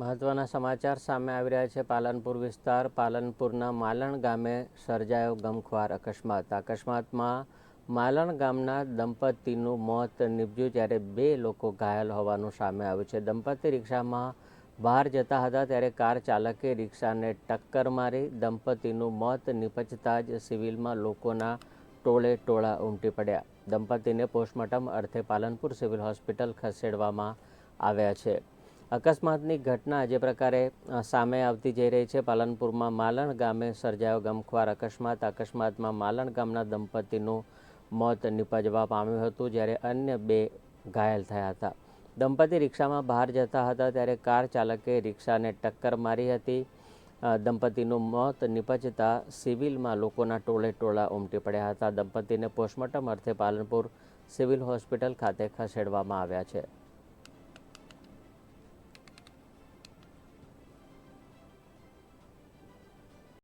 મહત્વના સમાચાર સામે આવી રહ્યા છે. પાલનપુર વિસ્તાર, પાલનપુરના માલણ ગામે સર્જાયો ગમખ્વાર અકસ્માત. અકસ્માતમાં માલણ ગામના દંપતીનું મોત નિપજ્યું જ્યારે બે લોકો ઘાયલ હોવાનું સામે આવ્યું છે. દંપતી રિક્ષામાં બહાર જતા હતા ત્યારે કાર ચાલકે રિક્ષાને ટક્કર મારી દંપતીનું મોત નીપજતા જ સિવિલમાં લોકોના ટોળે ટોળા ઉમટી પડ્યા. દંપતીને પોસ્ટમોર્ટમ અર્થે પાલનપુર સિવિલ હોસ્પિટલ ખસેડવામાં આવ્યા છે. અકસ્માતની ઘટના જે પ્રકારે સામે આવતી જઈ રહી છે પાલનપુરમાં માલણ ગામે સર્જાયો ગમખ્વાર અકસ્માત. અકસ્માતમાં માલણ ગામના દંપતીનું મોત નિપજવા પામ્યું હતું જ્યારે અન્ય બે ઘાયલ થયા હતા. દંપતી રિક્ષામાં બહાર જતા હતા ત્યારે કાર ચાલકે રિક્ષાને ટક્કર મારી હતી. દંપતીનું મોત નિપજતા સિવિલમાં લોકોના ટોળે ટોળા ઉમટી પડ્યા હતા. દંપતીને પોસ્ટમોર્ટમ અર્થે પાલનપુર સિવિલ હોસ્પિટલ ખાતે ખસેડવામાં આવ્યા છે.